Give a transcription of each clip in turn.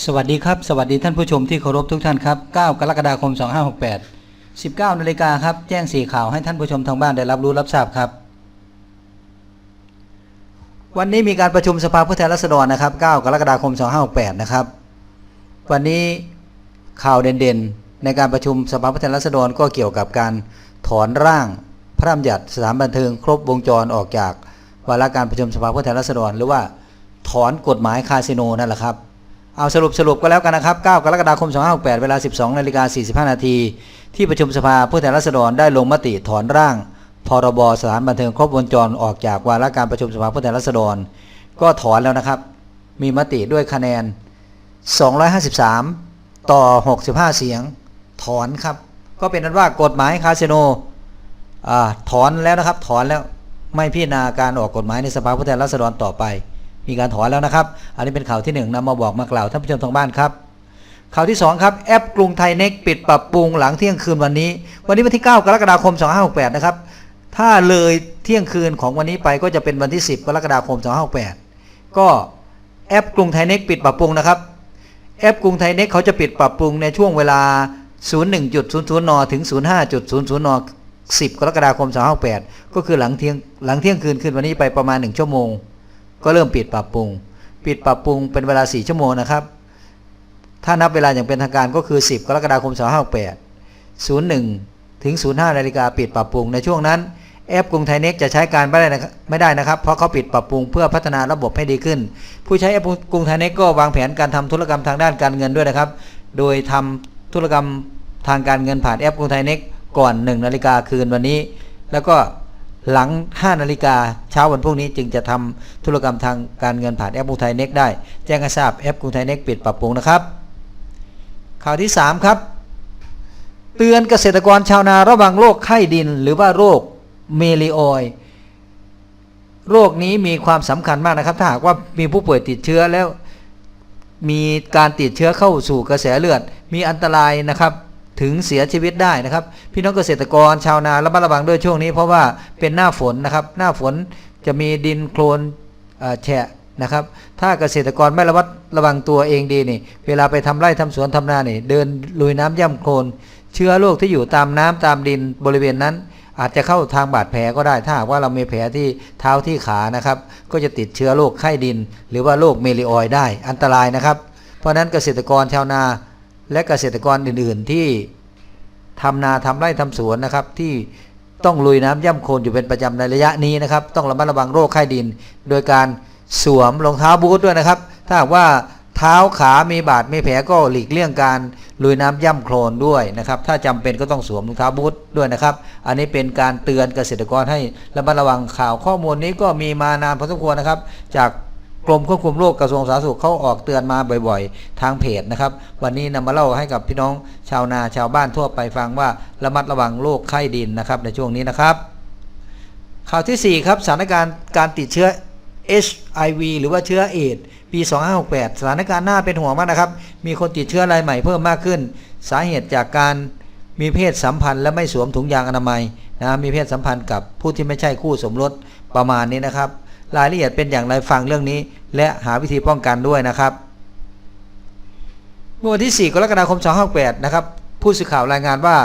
สวัสดีครับ สวัสดีท่านผู้ชมที่เคารพทุกท่านครับ 9 กรกฎาคม 2568 19นาฬิกาครับ แจ้งสี่ข่าวให้ท่านผู้ชมทางบ้านได้รับรู้รับทราบครับ วันนี้มีการประชุมสภาผู้แทนราษฎรนะครับ 9 กรกฎาคม 2568 นะครับ วันนี้ข่าวเด่นๆ ในการประชุมสภาผู้แทนราษฎรก็เกี่ยวกับการถอนร่างพระราชบัญญัติสถานบันเทิงครบวงจรออกจากวาระการประชุมสภาผู้แทนราษฎร หรือว่าถอนกฎหมายคาสิโนนั่นแหละครับ เอาสรุปสรุปก็แล้วกันนะครับ 9 กรกฎาคม 2568 เวลา 12นาฬิกา45 นาที ที่ประชุมสภาผู้แทนราษฎรได้ลงมติถอนร่าง พรบสถานบันเทิงครบวงจรออกจากวาระการประชุมสภาผู้แทนราษฎร ก็ถอนแล้วนะครับ มีมติด้วยคะแนน 253 ต่อ 65 เสียง ถอนครับ ก็เป็นนั้นว่ากฎหมายคาสิโนอถอนแล้วนะครับ ถอนแล้วไม่พิจารณาการออกกฎหมายในสภาผู้แทนราษฎรต่อไป มีการถอนแล้วนะครับ อันนี้เป็นข่าวที่หนึ่งนำมาบอกมากล่าวท่านผู้ชมทางบ้านครับ ข่าวที่สองครับแอปกรุงไทยเน็กปิดปรับปรุงหลังเที่ยงคืนวันนี้ วันนี้วันที่ 9 กรกฎาคม 2568 นะครับ ถ้าเลยเที่ยงคืนของวันนี้ไปก็จะเป็นวันที่ 10 กรกฎาคม 2568 ก็แอปกรุงไทยเน็กปิดปรับปรุงนะครับ แอปกรุงไทยเน็กเขาจะปิดปรับปรุงในช่วงเวลา 01.00 น ถึง 05.00 น 10 กรกฎาคม 2568 ก็คือหลังเที่ยงหลังเที่ยงคืนคืนวันนี้ไปประมาณ 1 ชั่วโมง ก็เริ่มปิดปรับปรุง ปิดปรับปรุงเป็นเวลา 4 ชั่วโมงนะครับ ถ้านับเวลาอย่างเป็นทางการก็คือ 10 กรกฎาคม 2568 01 ถึง 05 นาฬิกาปิดปรับปรุงในช่วงนั้นแอปกรุงไทยเน็กจะใช้การไม่ได้นะไม่ได้นะครับ เพราะเขาปิดปรับปรุงเพื่อพัฒนาระบบให้ดีขึ้น ผู้ใช้แอปกรุงไทยเน็กก็วางแผนการทำธุรกรรมทางด้านการเงินด้วยนะครับ โดยทำธุรกรรมทางการเงินผ่านแอปกรุงไทยเน็กก่อน 1 นาฬิกาคืนวันนี้ แล้วก็ หลัง 5 นาฬิกาเช้าวันพรุ่งนี้จึงจะทำธุรกรรมทางการเงินผ่านแอปกรุงไทยเน็กได้ แจ้งให้ทราบแอปกรุงไทยเน็กปิดปรับปรุงนะครับ ข่าวที่ 3 ครับ เตือนเกษตรกรชาวนาระวังโรคไข้ดิน หรือว่าโรคเมลิโอยโรคนี้มีความสำคัญมากนะครับ ถ้าหากว่ามีผู้ป่วยติดเชื้อแล้วมีการติดเชื้อเข้าสู่กระแสเลือดมีอันตรายนะครับ ถึงเสียชีวิตได้นะครับ พี่น้องเกษตรกรชาวนาระมัดระวังด้วยช่วงนี้ เพราะว่าเป็นหน้าฝนนะครับ หน้าฝนจะมีดินโคลนแฉะนะครับ ถ้าเกษตรกรไม่ระมัดระวังตัวเองดีนี่ เวลาไปทำไร่ทำสวนทำนาเนี่ยเดินลุยน้ำย่ำโคลน เชื้อโรคที่อยู่ตามน้ำตามดินบริเวณนั้น อาจจะเข้าทางบาดแผลก็ได้ ถ้าหากว่าเรามีแผลที่เท้าที่ขานะครับ ก็จะติดเชื้อโรคไข้ดิน หรือว่าโรคเมลิออยได้อันตรายนะครับ เพราะฉะนั้นเกษตรกรชาวนา และเกษตรกรอื่น ๆ ที่ทำนาทำไร่ทำสวนนะครับ ที่ต้องลุยน้ำย่ำโคลนอยู่เป็นประจำในระยะนี้นะครับ ต้องระมัดระวังโรคไข้ดิน โดยการสวมรองเท้าบูทด้วยนะครับ ถ้าหากว่าเท้าขามีบาดมีแผลก็หลีกเลี่ยงการลุยน้ำย่ำโคลนด้วยนะครับ ถ้าจำเป็นก็ต้องสวมรองเท้าบูทด้วยนะครับ อันนี้เป็นการเตือนเกษตรกรให้ระมัดระวังข่าวข้อมูลนี้ก็มีมานานพอสมควรนะครับ จาก กรมควบคุมโรคกระทรวงสาธารณสุขเขาออกเตือนมาบ่อยๆ ทางเพจนะครับ วันนี้นำมาเล่าให้กับพี่น้องชาวนาชาวบ้านทั่วไปฟังว่าระมัดระวังโรคไข้ดินนะครับในช่วงนี้นะครับ ข่าวทีสี่ 4 ครับสถานการณ์การติดเชื้อ HIV หรือว่าเชื้อเอดปี 2568 สถานการณ์น่าเป็นห่วงมากนะครับ มีคนติดเชื้อรายใหม่เพิ่มมากขึ้น สาเหตุจากการมีเพศสัมพันธ์และไม่สวมถุงยางอนามัยนะมีเพศสัมพันธ์กับผู้ที่ไม่ใช่คู่สมรสประมาณนี้นะครับ รายละเอียดเป็นอย่างไรฟังเรื่องนี้ และหาวิธีป้องกันด้วยนะครับเมื่อวันที่ 4 กรกฎาคม 2568 นะครับ ผู้สื่อข่าวรายงานว่า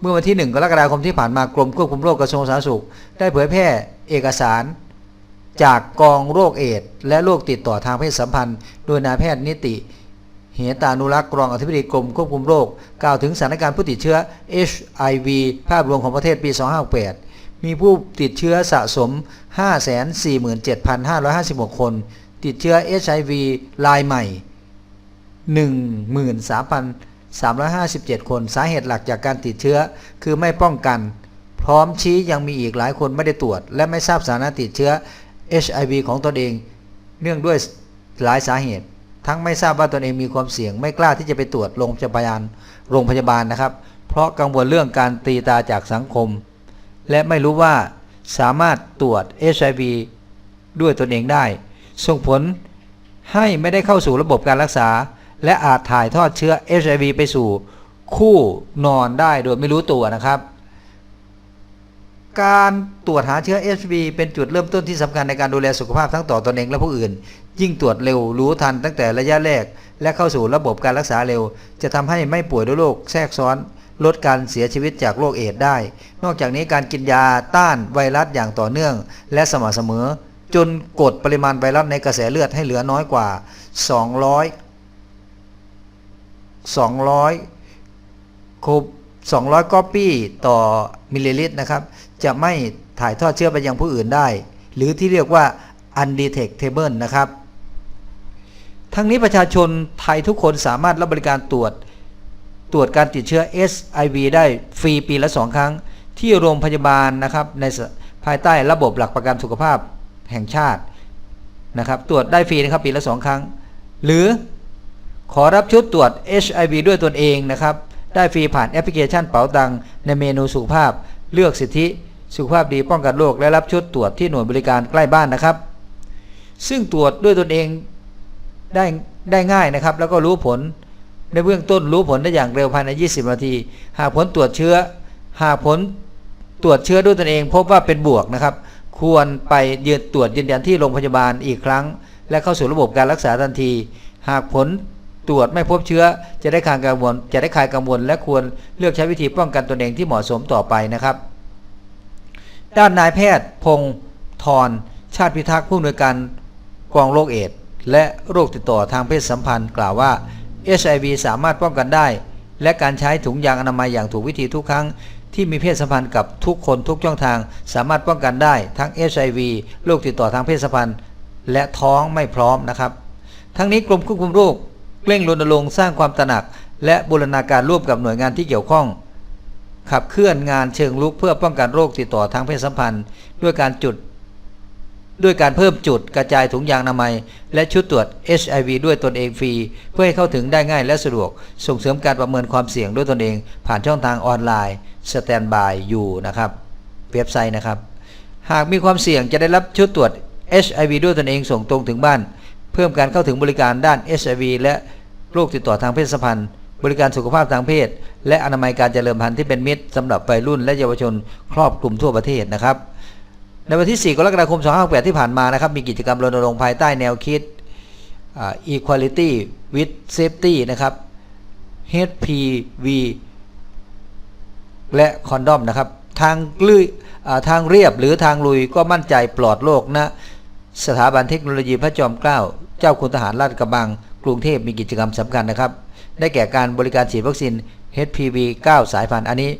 เมื่อวันที่ 1 กรกฎาคมที่ผ่านมากรมควบคุมโรคกระทรวงสาธารณสุข ได้เผยแพร่เอกสาร จากกองโรคเอดส์และโรคติดต่อทางเพศสัมพันธ์ โดยนายแพทย์นิติ เหตานุรักษ์รองอธิบดีกรมควบคุมโรค กล่าวถึงสถานการณ์ผู้ติดเชื้อ HIV ภาพรวมของประเทศปี 2568 มีผู้ติดเชื้อสะสม 547,556 คน ติดเชื้อ HIV รายใหม่ 13,357 คน สาเหตุหลักจากการติดเชื้อคือไม่ป้องกัน พร้อมชี้ยังมีอีกหลายคนไม่ได้ตรวจ และไม่ทราบสถานะติดเชื้อ HIV ของตนเอง เนื่องด้วยหลายสาเหตุ ทั้งไม่ทราบว่าตนเองมีความเสี่ยง ไม่กล้าที่จะไปตรวจโรงพยาบาลโรงพยาบาลนะครับ เพราะกังวลเรื่องการตีตาจากสังคม และไม่รู้ว่าสามารถตรวจ HIV ด้วยตนเองได้ ส่งผลให้ไม่ได้เข้าสู่ระบบการรักษา และอาจถ่ายทอดเชื้อ HIV ไปสู่คู่นอนได้โดยไม่รู้ตัวนะครับ การตรวจหาเชื้อ HIV เป็นจุดเริ่มต้นที่สำคัญในการดูแลสุขภาพทั้งต่อตนเองและผู้อื่น ยิ่งตรวจเร็วรู้ทันตั้งแต่ระยะแรก และเข้าสู่ระบบการรักษาเร็ว จะทำให้ไม่ป่วยด้วยโรคแทรกซ้อน ลดการเสียชีวิตจากโรคเอดส์ได้ นอกจากนี้การกินยาต้านไวรัสอย่างต่อเนื่อง และสม่ำเสมอ จนกดปริมาณไวรัสในกระแสเลือดให้เหลือน้อยกว่า 200 200คูบ200ก๊อปปี้ต่อมิลลิลิตรนะครับ จะไม่ถ่ายทอดเชื้อไปยังผู้อื่นได้ หรือที่เรียกว่า undetectable นะครับ ทั้งนี้ประชาชนไทยทุกคนสามารถรับบริการตรวจ ตรวจการติดเชื้อ SIV ได้ฟรีปีละ 2 ครั้ง ที่โรงพยาบาลนะครับในภายใต้ระบบหลักประกันสุขภาพแห่งชาตินะครับตรวจได้ฟรีนะครับปีละ 2 ครั้ง หรือขอรับชุดตรวจ HIV ด้วยตนเองนะครับ ได้ฟรีผ่านแอปพลิเคชันเป๋าตังในเมนูสุขภาพ เลือกสิทธิสุขภาพดีป้องกันโรคและรับชุดตรวจที่หน่วยบริการใกล้บ้านนะครับ ซึ่งตรวจด้วยตนเองได้ได้ง่ายนะครับ แล้วก็รู้ผล ในเบื้องต้นรู้ผลได้อย่างเร็วภายใน 20 นาที หากผลตรวจเชื้อ หากผลตรวจเชื้อด้วยตนเอง พบว่าเป็นบวกนะครับ ควรไปยืนตรวจยืนยันที่โรงพยาบาลอีกครั้ง และเข้าสู่ระบบการรักษาทันที หากผลตรวจไม่พบเชื้อ จะได้คลายกังวล จะได้คลายกังวล และควรเลือกใช้วิธีป้องกันตนเองที่เหมาะสมต่อไปนะครับ ด้านนายแพทย์ พงศ์ธรชาติพิทักษ์ผู้อำนวยการกองโรคเอดส์และโรคติดต่อทางเพศสัมพันธ์ กล่าวว่า HIV สามารถป้องกันได้ และการใช้ถุงยางอนามัยอย่างถูกวิธีทุกครั้ง ที่มีเพศสัมพันธ์กับทุกคนทุกช่องทาง สามารถป้องกันได้ ทั้ง HIV โรคติดต่อทางเพศสัมพันธ์ และท้องไม่พร้อมนะครับ ทั้งนี้กรมควบคุมโรคเร่งรณรงค์สร้างความตระหนัก และบูรณาการร่วมกับหน่วยงานที่เกี่ยวข้อง ขับเคลื่อนงานเชิงลุกเพื่อป้องกันโรคติดต่อทางเพศสัมพันธ์ ด้วยการจุด ด้วยการเพิ่มจุดกระจายถุงยางอนามัย และชุดตรวจ HIV ด้วยตนเองฟรี เพื่อให้เข้าถึงได้ง่ายและสะดวก ส่งเสริมการประเมินความเสี่ยงด้วยตนเอง ผ่านช่องทางออนไลน์ Standby อยู่นะครับเว็บไซต์นะครับ หากมีความเสี่ยงจะได้รับชุดตรวจ HIV ด้วยตนเองส่งตรงถึงบ้าน เพิ่มการเข้าถึงบริการด้าน HIV และโรคติดต่อทางเพศสัมพันธ์บริการสุขภาพทางเพศ และอนามัยการเจริญพันธุ์ที่เป็นมิตรสำหรับวัยรุ่นและเยาวชนครอบคลุมทั่วประเทศนะครับ ในวันที่ 4 กรกฎาคม 2568 ที่ผ่านมานะครับ มีกิจกรรมรณรงค์ภายใต้แนวคิด equality with safety นะครับ HPV และคอนดอมนะครับ ทางลุยอ่ทางเรียบหรือทางลุยก็มั่นใจปลอดโรคนะสถาบันเทคโนโลยีพระจอมเกล้า เจ้าคุณทหารราชกระบัง กรุงเทพมีกิจกรรมสำคัญนะครับ ได้แก่การบริการฉีดวัคซีน HPV 9 สายพันธุ์ อันนี้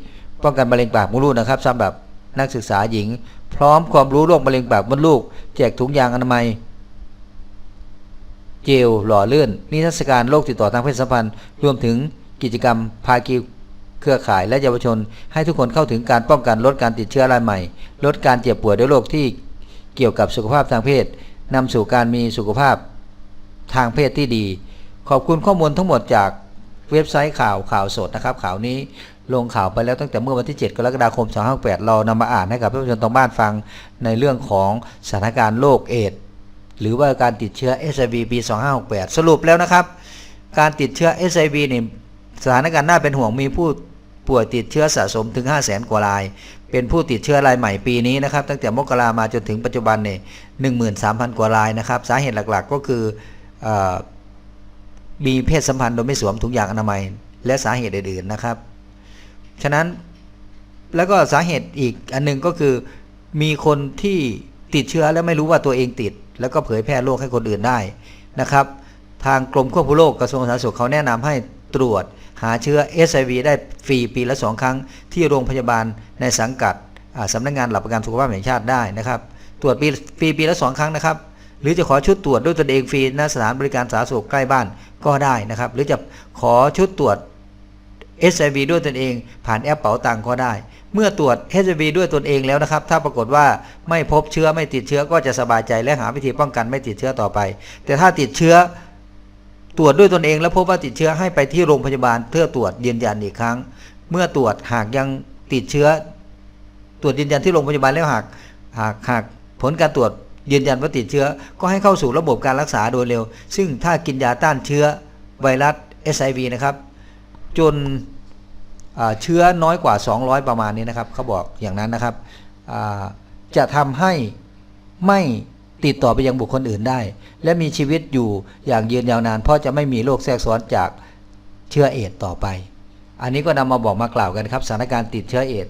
ป้องกันมะเร็งปากมดลูกนะครับสำหรับนักศึกษาหญิง พร้อมความรู้โรคมะเร็งปากมดลูก แจกถุงยางอนามัย เจลหล่อเลื่อนนิทรรศการโรคติดต่อทางเพศสัมพันธ์ รวมถึงกิจกรรมภาคีเครือข่ายและเยาวชน ให้ทุกคนเข้าถึงการป้องกันลดการติดเชื้อรายใหม่ ลดการเจ็บป่วยด้วยโรคที่เกี่ยวกับสุขภาพทางเพศนำสู่การมีสุขภาพทางเพศที่ดี ขอบคุณข้อมูลทั้งหมดจากเว็บไซต์ข่าวข่าวสดนะครับข่าวนี้ ลงข่าวไปแล้วตั้งแต่เมื่อวันที่ 7 กรกฎาคม 2568 เรานำมาอ่านให้กับท่านผู้ชมทางบ้านฟังในเรื่องของสถานการณ์โรคเอดหรือว่าการติดเชื้อ HIV ปี 2568 สรุปแล้วนะครับ การติดเชื้อ HIV นี่สถานการณ์น่าเป็นห่วงมีผู้ป่วยติดเชื้อสะสมถึง 5 0 0 0 0 0 กว่าราย เป็นผู้ติดเชื้อรายใหม่ปีนี้นะครับ ตั้งแต่มกรามาจนถึงปัจจุบันเนี่ย13,000 กว่ารายนะครับ สาเหตุหลักๆ ก็คืออมีเพศสัมพันธ์โดยไม่สวมถุงยางอนามัย และสาเหตุอื่นๆนะครับ ฉะนั้นแล้วก็สาเหตุอีกอันหนึงก็คือ มีคนที่ติดเชื้อแล้วไม่รู้ว่าตัวเองติด แล้วก็เผยแพร่โรคให้คนอื่นได้นะครับ ทางกรมควบคุมโรคกระทรวงสาธารณสุขเขาแนะนำให้ตรวจหาเชื้อ HIV ได้ฟรีปีละ 2 ครั้ง ที่โรงพยาบาลในสังกัดอ่าสำนักงานหลักประกันสุขภาพแห่งชาติได้นะครับ ตรวจปีฟรีปีละ 2 ครั้งนะครับ หรือจะขอชุดตรวจด้วยตนเองฟรีณสถานบริการสาธารณสุขใกล้บ้านก็ได้นะครับ หรือจะขอชุดตรวจ HIV ด้วยตนเอง ผ่านแอปเป๋าตังก็ได้ เมื่อตรวจ HIV ด้วยตนเองแล้วนะครับ ถ้าปรากฏว่าไม่พบเชื้อไม่ติดเชื้อก็จะสบายใจและหาวิธีป้องกันไม่ติดเชื้อต่อไป แต่ถ้าติดเชื้อตรวจด้วยตนเอง แล้วพบว่าติดเชื้อให้ไปที่โรงพยาบาลเพื่อตรวจยืนยันอีกครั้ง เมื่อตรวจหากยังติดเชื้อ ตรวจยืนยันที่โรงพยาบาลแล้วหากหากหากผลการตรวจยืนยันว่าติดเชื้อ ก็ให้เข้าสู่ระบบการรักษาโดยเร็ว ซึ่งถ้ากินยาต้านเชื้อไวรัส SIV นะครับ จนเชื้อน้อยกว่า 200 ประมาณนี้นะครับเขาบอกอย่างนั้นนะครับจะทำให้ไม่ติดต่อไปยังบุคคลอื่นได้ และมีชีวิตอยู่อย่างยืนยาวนาน เพราะจะไม่มีโรคแทรกซ้อนจากเชื้อเอดต่อไป อันนี้ก็นำมาบอกมากล่าวกันครับสถานการณ์ติดเชื้อเอด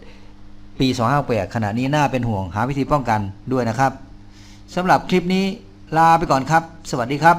ปี 2568ขณะนี้น่าเป็นห่วงหาวิธีป้องกันด้วยนะครับสำหรับคลิปนี้ลาไปก่อนครับ สวัสดีครับ